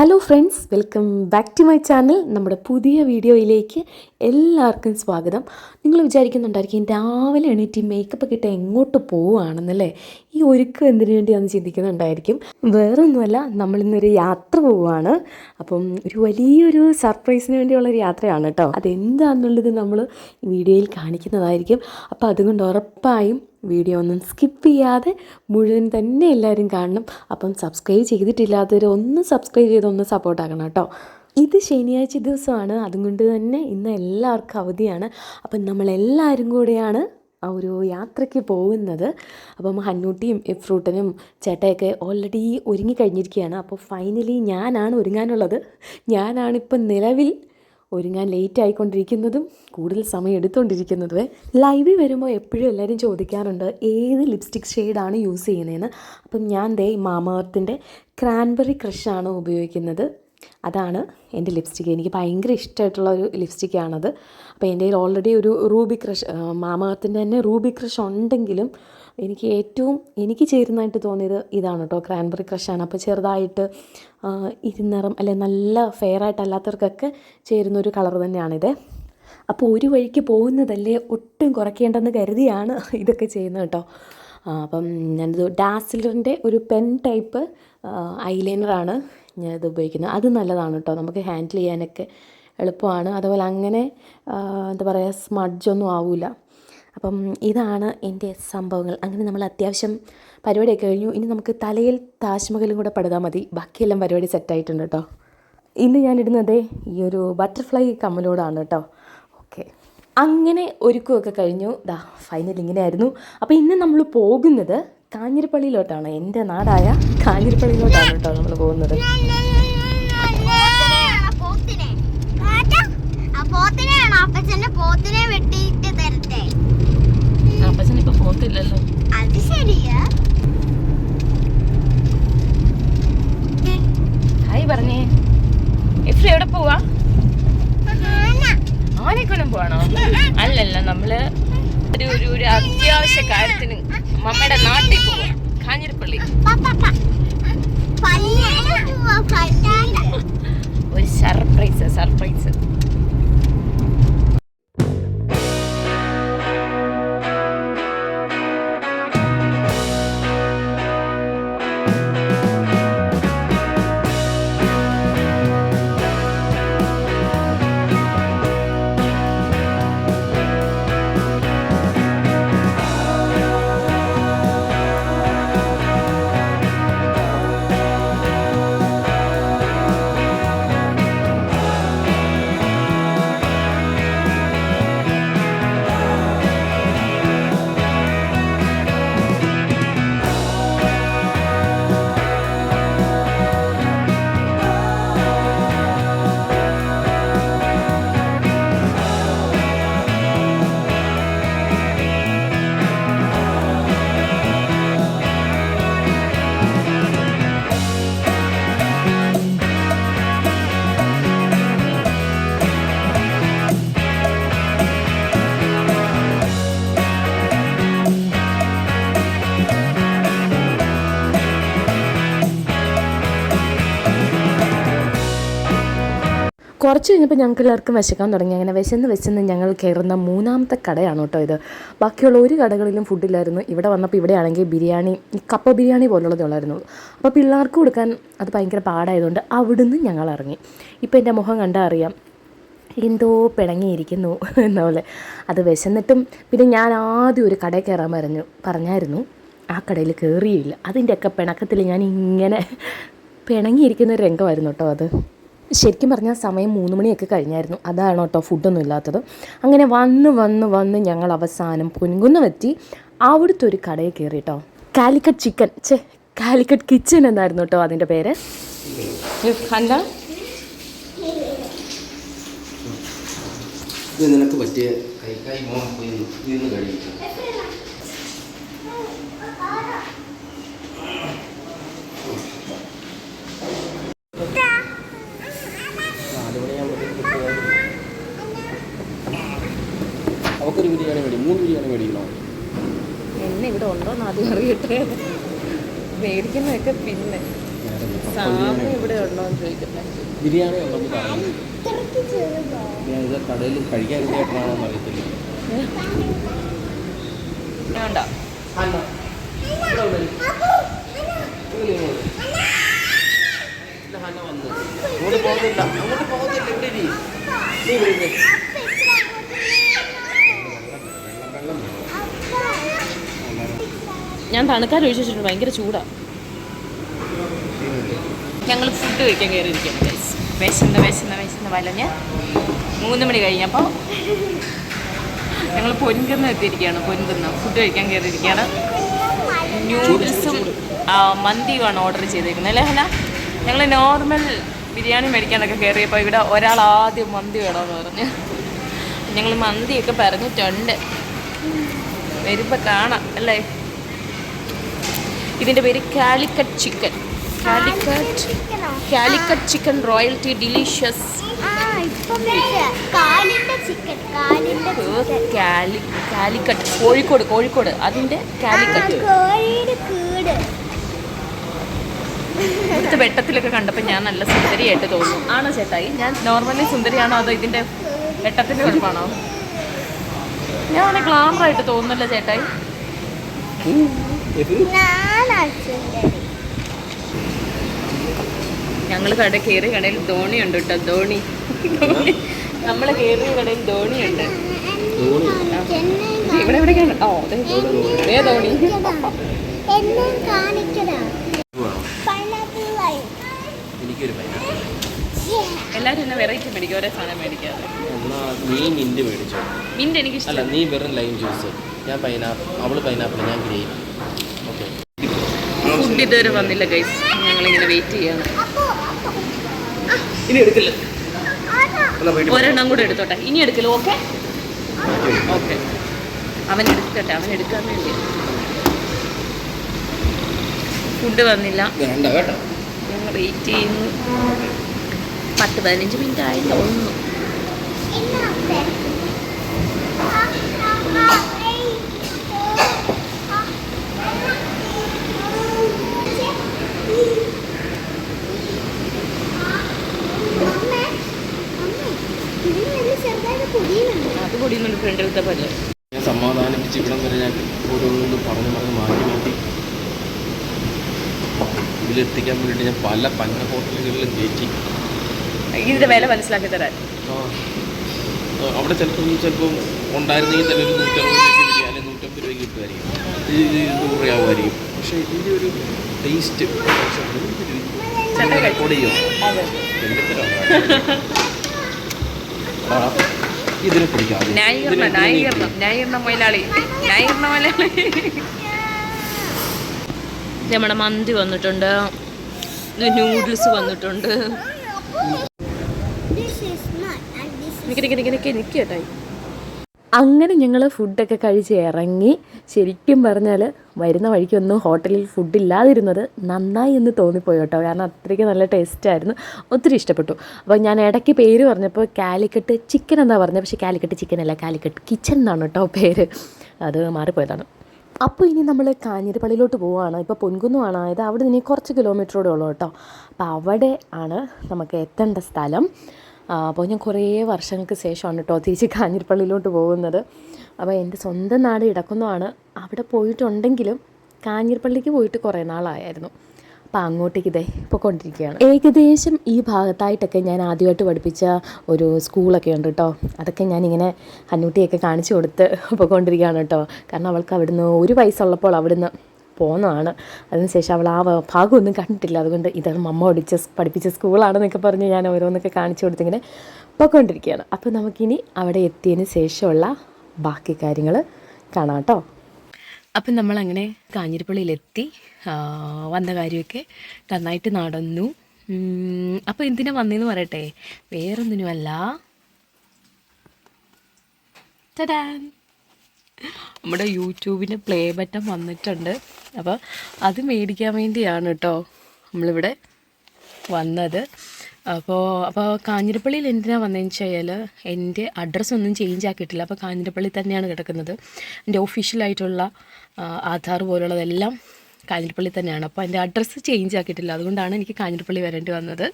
Hello friends welcome back to my channel നമ്മുടെ പുതിയ വീഡിയോയിലേക്ക് എല്ലാവർക്കും സ്വാഗതം. നിങ്ങൾ വിചാരിക്കുന്നുണ്ടായിരിക്കും രാവിലെ എണീറ്റ് മേക്കപ്പ് ഒക്കെ ഇട്ട് എങ്ങോട്ട് പോവുകയാണെന്നല്ലേ? ഈ ഒരുക്കം എന്തിനു വേണ്ടിയാണെന്ന് ചിന്തിക്കുന്നുണ്ടായിരിക്കും. വേറൊന്നുമല്ല നമ്മളിന്നൊരു യാത്ര പോവുകയാണ്. അപ്പം ഒരു വലിയൊരു സർപ്രൈസിന് വേണ്ടിയുള്ള ഒരു യാത്രയാണ് കേട്ടോ. അതെന്താണെന്നുള്ളത് നമ്മൾ വീഡിയോയിൽ കാണിക്കുന്നതായിരിക്കും. അപ്പോൾ അതുകൊണ്ട് ഉറപ്പായും വീഡിയോ ഒന്നും സ്കിപ്പ് ചെയ്യാതെ മുഴുവൻ തന്നെ എല്ലാവരും കാണണം. അപ്പം സബ്സ്ക്രൈബ് ചെയ്തിട്ടില്ലാത്തവർ ഒന്ന് സബ്സ്ക്രൈബ് ചെയ്ത് ഒന്ന് സപ്പോർട്ട് ആക്കണം കേട്ടോ. ഇത് ശനിയാഴ്ച ദിവസമാണ്. അതുകൊണ്ട് തന്നെ ഇന്ന് എല്ലാവർക്കും അവധിയാണ്. അപ്പം നമ്മളെല്ലാവരും കൂടെയാണ് ആ ഒരു യാത്രയ്ക്ക് പോകുന്നത്. അപ്പം ഹന്നൂട്ടിയും എഫ്രൂട്ടനും ചേട്ടയൊക്കെ ഓൾറെഡി ഒരുങ്ങി കഴിഞ്ഞിരിക്കുകയാണ്. അപ്പോൾ ഫൈനലി ഞാനാണ് ഒരുങ്ങാനുള്ളത്. ഞാനാണിപ്പം നിലവിൽ ഒരുങ്ങാൻ ലേറ്റ് ആയിക്കൊണ്ടിരിക്കുന്നതും കൂടുതൽ സമയം എടുത്തുകൊണ്ടിരിക്കുന്നതും ലൈവിൽ വരുമ്പോൾ എപ്പോഴും എല്ലാവരും ചോദിക്കാറുണ്ട് ഏത് ലിപ്സ്റ്റിക് ഷെയ്ഡാണ് യൂസ് ചെയ്യുന്നതെന്ന് അപ്പം ഞാൻ ദേ മാമാർത്തിന്റെ ക്രാൻബെറി ക്രഷാണ് ഉപയോഗിക്കുന്നത്. അതാണ് എന്റെ ലിപ്സ്റ്റിക്ക് എനിക്ക് ഭയങ്കര ഇഷ്ടമായിട്ടുള്ള ഒരു ലിപ്സ്റ്റിക്കാണത് അപ്പോൾ എന്റെ കയ്യിൽ ഓൾറെഡി ഒരു റൂബി ക്രഷ് മാമാർത്തിന്റെ തന്നെ റൂബി ക്രഷ് ഉണ്ടെങ്കിലും എനിക്ക് ഏറ്റവും എനിക്ക് ചേരുന്നതായിട്ട് തോന്നിയത് ഇതാണ് കേട്ടോ. ക്രാൻബറി ക്രഷാണ് അപ്പോൾ ചെറുതായിട്ട് ഇരുനിറം അല്ലെ നല്ല ഫെയർ ആയിട്ടല്ലാത്തവർക്കൊക്കെ ചേരുന്ന ഒരു കളർ തന്നെയാണിത്. അപ്പോൾ ഒരു വഴിക്ക് പോകുന്നതല്ലേ ഒട്ടും കുറയ്ക്കേണ്ടെന്ന് കരുതിയാണ് ഇതൊക്കെ ചെയ്യുന്നത് കേട്ടോ. അപ്പം ഞാനിത് ഡാസിലറിന്റെ ഒരു പെൻ ടൈപ്പ് ഐലൈനറാണ് ഞാനിത് ഉപയോഗിക്കുന്നത് അത് നല്ലതാണ് കേട്ടോ നമുക്ക് ഹാൻഡിൽ ചെയ്യാനൊക്കെ എളുപ്പമാണ്. അതുപോലെ അങ്ങനെ എന്താ പറയുക സ്മഡ്ജൊന്നും ആവില്ല അപ്പം ഇതാണ് എന്റെ സംഭവങ്ങൾ. അങ്ങനെ നമ്മൾ അത്യാവശ്യം പരിപാടിയൊക്കെ കഴിഞ്ഞു. ഇനി നമുക്ക് തലയിൽ താജ്മഹലും കൂടെ പടുതാൽ മതി. ബാക്കിയെല്ലാം പരിപാടി സെറ്റായിട്ടുണ്ട് കേട്ടോ ഇന്ന് ഞാനിടുന്നത് ഈ ഒരു ബട്ടർഫ്ലൈ കമ്മലോടാണ് കേട്ടോ ഓക്കെ അങ്ങനെ ഒരുക്കമൊക്കെ കഴിഞ്ഞു. ദാ ഫൈനൽ ഇങ്ങനെയായിരുന്നു. അപ്പോൾ ഇന്ന് നമ്മൾ പോകുന്നത് കാഞ്ഞിരപ്പള്ളിയിലോട്ടാണ്. എന്റെ നാടായ കാഞ്ഞിരപ്പള്ളിയിലോട്ടാണ് കേട്ടോ നമ്മൾ പോകുന്നത്. പോത്തില്ലല്ലോ. അത് ശരിയാ ഹായ് പറഞ്ഞേ. എഫ് എവിടെ പോവാ? ആന. ആനക്കൊന്നും പോവാണോ? അല്ലല്ല നമ്മൾ ഒരു ഒരു ഒരു അത്യാവശ്യ കാര്യത്തിന് മമ്മയുടെ നാട്ടിൽ പോകും കാഞ്ഞിരപ്പള്ളി. ഒരു സർപ്രൈസ് സർപ്രൈസ് കുറച്ച് കഴിഞ്ഞപ്പോൾ ഞങ്ങൾക്ക് എല്ലാവർക്കും വിശക്കാൻ തുടങ്ങി. അങ്ങനെ വിശന്ന് വിശന്ന് ഞങ്ങൾ കയറുന്ന മൂന്നാമത്തെ കടയാണ് കേട്ടോ ഇത്. ബാക്കിയുള്ള ഒരു കടകളിലും ഫുഡില്ലായിരുന്നു ഇവിടെ വന്നപ്പോൾ ഇവിടെയാണെങ്കിൽ ബിരിയാണി കപ്പ ബിരിയാണി പോലുള്ളതേ ഉള്ളായിരുന്നു. അപ്പോൾ പിള്ളേർക്ക് കൊടുക്കാൻ അത് ഭയങ്കര പാടായതുകൊണ്ട് അവിടുന്ന് ഞങ്ങൾ ഇറങ്ങി. ഇപ്പോൾ എന്റെ മുഖം കണ്ടാൽ അറിയാം എന്തോ പിണങ്ങിയിരിക്കുന്നു എന്ന പോലെ. അത് വിശന്നിട്ടും പിന്നെ ഞാൻ ആദ്യം ഒരു കടയിൽ കയറാൻ പറഞ്ഞു പറഞ്ഞായിരുന്നു ആ കടയിൽ കയറിയില്ല. അതിന്റെയൊക്കെ പിണക്കത്തിൽ ഞാൻ ഇങ്ങനെ പിണങ്ങിയിരിക്കുന്ന ഒരു രംഗമായിരുന്നു കേട്ടോ അത്. ശരിക്കും പറഞ്ഞാൽ സമയം മൂന്ന് മണിയൊക്കെ കഴിഞ്ഞായിരുന്നു. അതാണ് കേട്ടോ ഫുഡൊന്നും ഇല്ലാത്തത്. അങ്ങനെ വന്ന് വന്ന് വന്ന് ഞങ്ങൾ അവസാനം പൊൻകുന്നമെത്തി അവിടുത്തെ ഒരു കടയിൽ കയറി കേട്ടോ. Calicut chicken. ചേ കാലിക്കറ്റ് കിച്ചൻ എന്നായിരുന്നു കേട്ടോ അതിന്റെ പേര്. അല്ല. ഇത് നിനക്ക് പറ്റിയ കൈ കൈ മോൻ പോയി നിന്ന് കഴിക്കും. അവക്കൊരു ബിരിയാണി മേടി മൂന്ന് ബിരിയാണി മേടിക്കണോ? എന്നെ ഇവിടെ ഉണ്ടോന്ന് ആദ്യം അറിയട്ടെ. മേടിക്കുന്നതൊക്കെ പിന്നെ. സാമ ഇവിടെ ഉണ്ടോ എന്ന് ചോദിക്കുന്നത് ബിരിയാണി ഉണ്ടെന്ന് പറഞ്ഞു ഞാൻ ഇത് കടയിൽ കഴിക്കാൻ കേട്ടാണോ അറിയത്തില്ല. വേണ്ട. അങ്ങോട്ട് പോകുന്നില്ല അങ്ങോട്ട് പോകുന്നില്ല ഇവിടെ ഇരി. നീ ഇവിടെ ഞാൻ തണുക്കാൻ ഒഴിച്ചിട്ടുണ്ട്. ഭയങ്കര ചൂടാണ് ഞങ്ങൾ ഫുഡ് കഴിക്കാൻ കയറിയിരിക്കുകയാണ് guys. വിശന്ന് വിശന്ന് വിശന്ന് വലഞ്ഞ് മൂന്ന് മണി കഴിഞ്ഞപ്പോൾ ഞങ്ങൾ പൊൻകുന്ന് എത്തിയിരിക്കുകയാണ് പൊൻകുന്ന്. ഫുഡ് കഴിക്കാൻ കയറിയിരിക്കുകയാണ്. ന്യൂഡിൽസും മന്തിയുമാണ് ഓർഡർ ചെയ്തേക്കുന്നത്. അല്ലേ ഞങ്ങൾ നോർമൽ ബിരിയാണി മേടിക്കാനൊക്കെ കയറിയപ്പോൾ ഇവിടെ ഒരാൾ ആദ്യം മന്തി വേണമെന്ന് പറഞ്ഞ്. ഞങ്ങൾ മന്തിയൊക്കെ പറഞ്ഞിട്ടുണ്ട്. വരുമ്പോൾ കാണാം അല്ലേ? ഇതിന്റെ പേര് Calicut chicken. Calicut Calicut chicken royalty delicious. Calicut. Kozhikode Kozhikode. അതിന്റെ കാലിക്കറ്റ്. കോഴിയുടെ കൂട്. ഇവിടുത്തെ വെട്ടത്തിലൊക്കെ കണ്ടപ്പോൾ ഞാൻ നല്ല സുന്ദരിയായിട്ട് തോന്നുന്നു ആണോ ചേട്ടായി? ഞാൻ നോർമലി സുന്ദരിയാണോ അതോ ഇതിന്റെ വെട്ടത്തിന്റെ കുഴപ്പമാണോ ഞാൻ ഗ്ലാമറായിട്ട് തോന്നുന്നല്ലോ ചേട്ടായി. ഞങ്ങൾ കട കയറി കടയിൽ ധോണി ഉണ്ട് കേട്ടോ ധോണി. നമ്മളെ കയറിയ കടയിൽ ഇവിടെ എവിടെയൊക്കെയാണ് ഓ അതേ ധോണി ഉണ്ട്. എല്ലാരും എന്നെ വെറൈറ്റി മേടിക്കും ഒരേ സാധനം മേടിക്കാതെ. നീ മിന്റ് മേടിച്ചോ? മിന്റ് എനിക്ക് അല്ല നീ വെറും ലൈം ജ്യൂസ് ഞാൻ പൈനാപ്പിൾ അവൾ പൈനാപ്പിൾ ഞാൻ ഗ്രേപ്പ് ഫുഡ് ഇതുവരെ വന്നില്ല ഗൈസ് ഞങ്ങളിങ്ങനെ വെയിറ്റ് ചെയ്യാണ്. ഇനി എടുക്കില്ല. ഒരെണ്ണം കൂടെ എടുത്തോട്ടെ. ഇനി എടുക്കില്ല ഓക്കെ ഓക്കെ അവൻ എടുക്കട്ടെ അവൻ എടുക്കാൻ വേണ്ടി. ഫുഡ് വന്നില്ല. ഞങ്ങൾ വെയിറ്റ് ചെയ്യുന്നു. പത്ത് പതിനഞ്ച് മിനിറ്റ് ആയി തോന്നുന്നു എന്നാ അപ്പേ? ആ, ആ, ആ, ഏയ്. ആ, ആ. ഛെ, ഈ. അമ്മേ, അമ്മേ, ഇതിന് വലിയ ചെറുതായിട്ട് കുടിയുന്നുണ്ട് അത് പൊടിയുന്നുണ്ട് ഫ്രണ്ടിലത്തെ പല്ല്. ഞാൻ സമാധാനിപ്പിച്ച് ഇവിടം വരെ ഞാൻ ഓരോന്നും പറഞ്ഞു പറഞ്ഞ് മാറ്റി മാറ്റി. ഇതിലെത്തിക്കാൻ വേണ്ടിയിട്ട് ഞാൻ പല പല ഹോട്ടലുകളിലും കയറ്റി. ഇതിന്റെ വില മനസ്സിലാക്കി തരാൻ. അവിടെ ചിലപ്പോൾ ചിലപ്പോൾ ഉണ്ടായിരുന്നെങ്കിൽ തന്നെ ഒരു നൂറ്ററുപത് രൂപയ്ക്ക് അല്ലെങ്കിൽ നൂറ്റമ്പത് രൂപയ്ക്ക് കിട്ടുമായിരിക്കും. ഇത് ഇരുന്നൂറ് രൂപയാവുമായിരിക്കും പക്ഷേ ഇതിന്റെ ഒരു ടേസ്റ്റ്. റെക്കോർഡ് ചെയ്യോ ഇതിനെ പിടിക്കാം ന്യായീകരണം ന്യായീകരണം ന്യായീകരണം മുതലാളി ന്യായീകരണ മുതലാളി നമ്മുടെ മന്തി വന്നിട്ടുണ്ട്. ന്യൂഡിൽസ് നൂഡിൽസ് വന്നിട്ടുണ്ട്. എനിക്ക് കേട്ടായി അങ്ങനെ ഞങ്ങൾ ഫുഡൊക്കെ കഴിച്ച് ഇറങ്ങി ശരിക്കും പറഞ്ഞാൽ വരുന്ന വഴിക്കൊന്നും ഹോട്ടലിൽ ഫുഡ് ഇല്ലാതിരുന്നത് നന്നായി എന്ന് തോന്നിപ്പോയി കേട്ടോ കാരണം അത്രയ്ക്ക് നല്ല ടേസ്റ്റായിരുന്നു ഒത്തിരി ഇഷ്ടപ്പെട്ടു. അപ്പോൾ ഞാൻ ഇടയ്ക്ക് പേര് പറഞ്ഞപ്പോൾ കാലിക്കട്ട് ചിക്കൻ എന്നാണ് പറഞ്ഞത്. പക്ഷേ കാലിക്കട്ട് ചിക്കൻ അല്ല കാലിക്കട്ട് കിച്ചൺ എന്നാണ് കേട്ടോ പേര്. അത് മാറിപ്പോയതാണ്. അപ്പോൾ ഇനി നമ്മൾ കാഞ്ഞിരപ്പള്ളിയിലോട്ട് പോവുകയാണ് ഇപ്പോൾ പൊൻകുന്നുമാണ് അതായത് അവിടെ നിന്ന് കുറച്ച് കിലോമീറ്ററോടെ ഉള്ളൂ കേട്ടോ അപ്പോൾ അവിടെ ആണ് നമുക്ക് എത്തേണ്ട സ്ഥലം. അപ്പോൾ ഞാൻ കുറേ വർഷങ്ങൾക്ക് ശേഷമാണ് കേട്ടോ തിരിച്ച് കാഞ്ഞിരപ്പള്ളിയിലോട്ട് പോകുന്നത്. അപ്പോൾ എന്റെ സ്വന്തം നാട് ഇടക്കുന്നതാണ്. അവിടെ പോയിട്ടുണ്ടെങ്കിലും കാഞ്ഞിരപ്പള്ളിക്ക് പോയിട്ട് കുറേ നാളായിരുന്നു അപ്പോൾ അങ്ങോട്ടേക്ക് ഇതേ കൊണ്ടിരിക്കുകയാണ്. ഏകദേശം ഈ ഭാഗത്തായിട്ടൊക്കെ ഞാൻ ആദ്യമായിട്ട് പഠിപ്പിച്ച ഒരു സ്കൂളൊക്കെ ഉണ്ട് കേട്ടോ. അതൊക്കെ ഞാനിങ്ങനെ ഹന്നൂട്ടിയൊക്കെ കാണിച്ചു കൊടുത്ത് പൊയ്ക്കൊണ്ടിരിക്കുകയാണ് കേട്ടോ. കാരണം അവൾക്ക് അവിടുന്ന് ഒരു വയസ്സുള്ളപ്പോൾ അവിടുന്ന് പോകുന്നതാണ് അതിനുശേഷം അവൾ ആ ഭാഗമൊന്നും കണ്ടിട്ടില്ല. അതുകൊണ്ട് ഇതാണ് മമ്മ സ് പഠിപ്പിച്ച സ്കൂളാണെന്നൊക്കെ പറഞ്ഞ് ഞാൻ ഓരോന്നൊക്കെ കാണിച്ചു കൊടുത്തിങ്ങനെ പൊയ്ക്കൊണ്ടിരിക്കുകയാണ്. അപ്പോൾ നമുക്കിനി അവിടെ എത്തിയതിന് ശേഷമുള്ള ബാക്കി കാര്യങ്ങൾ കാണാം കേട്ടോ. അപ്പം നമ്മളങ്ങനെ കാഞ്ഞിരപ്പള്ളിയിലെത്തി വന്ന കാര്യമൊക്കെ നന്നായിട്ട് നടന്നു. അപ്പോൾ എന്തിനാ വന്നതെന്ന് പറയട്ടെ? വേറൊന്നിനുമല്ല. നമ്മുടെ യൂട്യൂബിന് പ്ലേ ബട്ടൺ വന്നിട്ടുണ്ട്. അപ്പോൾ അത് മേടിക്കാൻ വേണ്ടിയാണ് കേട്ടോ നമ്മളിവിടെ വന്നത്. അപ്പോൾ അപ്പോൾ കാഞ്ഞിരപ്പള്ളിയിൽ എന്തിനാണ് വന്നതെന്ന് വെച്ചാൽ എന്റെ അഡ്രസ്സ് ഒന്നും ചേഞ്ച് ആക്കിയിട്ടില്ല. അപ്പോൾ കാഞ്ഞിരപ്പള്ളി തന്നെയാണ് കിടക്കുന്നത്. എന്റെ ഒഫീഷ്യലായിട്ടുള്ള ആധാർ പോലുള്ളതെല്ലാം കാഞ്ഞിരപ്പള്ളി തന്നെയാണ്. അപ്പോൾ എന്റെ അഡ്രസ്സ് ചേഞ്ച് ആക്കിയിട്ടില്ല. അതുകൊണ്ടാണ് എനിക്ക് കാഞ്ഞിരപ്പള്ളി വരേണ്ടി വന്നത്.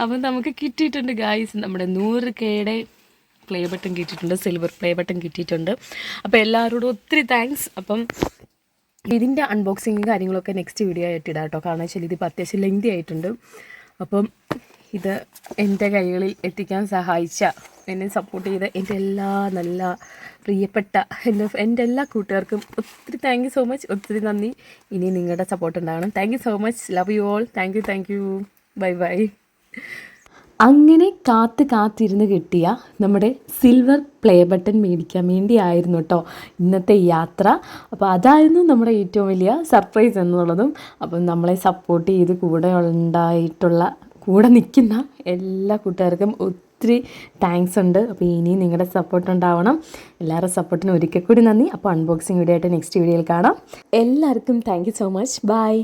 അപ്പം നമുക്ക് കിട്ടിയിട്ടുണ്ട് ഗായ്സ് നമ്മുടെ നൂറ് കേടെ പ്ലേ ബട്ടൺ കിട്ടിയിട്ടുണ്ട് സിൽവർ പ്ലേ ബട്ടൺ കിട്ടിയിട്ടുണ്ട്. അപ്പോൾ എല്ലാവരോടും ഒത്തിരി താങ്ക്സ് അപ്പം ഇതിന്റെ അൺബോക്സിങ്ങും കാര്യങ്ങളൊക്കെ നെക്സ്റ്റ് വീഡിയോ ആയിട്ട് ഇടാം കേട്ടോ. കാരണം വെച്ചാൽ ഇതിപ്പോൾ അത്യാവശ്യം ലെങ്തി ആയിട്ടുണ്ട്. അപ്പം ഇത് എന്റെ കൈകളിൽ എത്തിക്കാൻ സഹായിച്ച എന്നെ സപ്പോർട്ട് ചെയ്ത എന്റെ എല്ലാ നല്ല പ്രിയപ്പെട്ട എന്റെ എന്റെ എല്ലാ കൂട്ടുകാർക്കും ഒത്തിരി താങ്ക് സോ മച്ച് ഒത്തിരി നന്ദി. ഇനി നിങ്ങളുടെ സപ്പോർട്ട് ഉണ്ടാകണം. Thank so much love you all thank you thank you bye bye അങ്ങനെ കാത്ത് കാത്തിരുന്ന് കിട്ടിയ നമ്മുടെ സിൽവർ പ്ലേ ബട്ടൺ മേടിക്കാൻ വേണ്ടിയായിരുന്നു കേട്ടോ ഇന്നത്തെ യാത്ര. അപ്പോൾ അതായിരുന്നു നമ്മുടെ ഏറ്റവും വലിയ സർപ്രൈസ് എന്നുള്ളതും. അപ്പം നമ്മളെ സപ്പോർട്ട് ചെയ്ത് കൂടെ ഉണ്ടായിട്ടുള്ള കൂടെ നിൽക്കുന്ന എല്ലാ കൂട്ടുകാർക്കും ഒത്തിരി താങ്ക്സ് ഉണ്ട്. അപ്പോൾ ഇനിയും നിങ്ങളുടെ സപ്പോർട്ട് ഉണ്ടാവണം. എല്ലാവരുടെ സപ്പോർട്ടിന് ഒരിക്കൽ കൂടി നന്ദി. അപ്പോൾ അൺബോക്സിങ് വീഡിയോ ആയിട്ട് നെക്സ്റ്റ് വീഡിയോയിൽ കാണാം. എല്ലാവർക്കും താങ്ക് സോ മച്ച് ബൈ